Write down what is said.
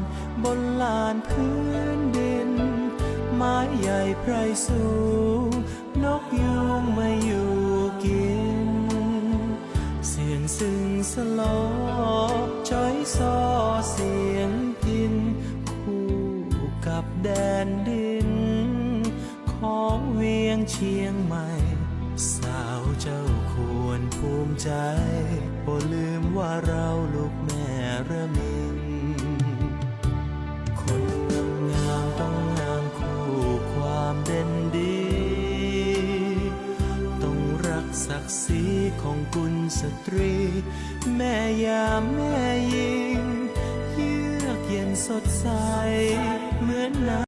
านบนลานพื้นดิน ไม้ใหญ่ไพรสูง นกยูงมาอยู่กิน เสียงซึ่งสลอจอยซอเสียงกิน คู่กับแดนดิน ของเวียงเชียงใหม่ สาวเจ้าควรภูมิใจโอลืมว่าเราลูกแม่ระมี ศักดิ์ศรีของกุลสตรี แม่ยามแม่ยิง เยือกเย็นสดใสเหมือนน้ำ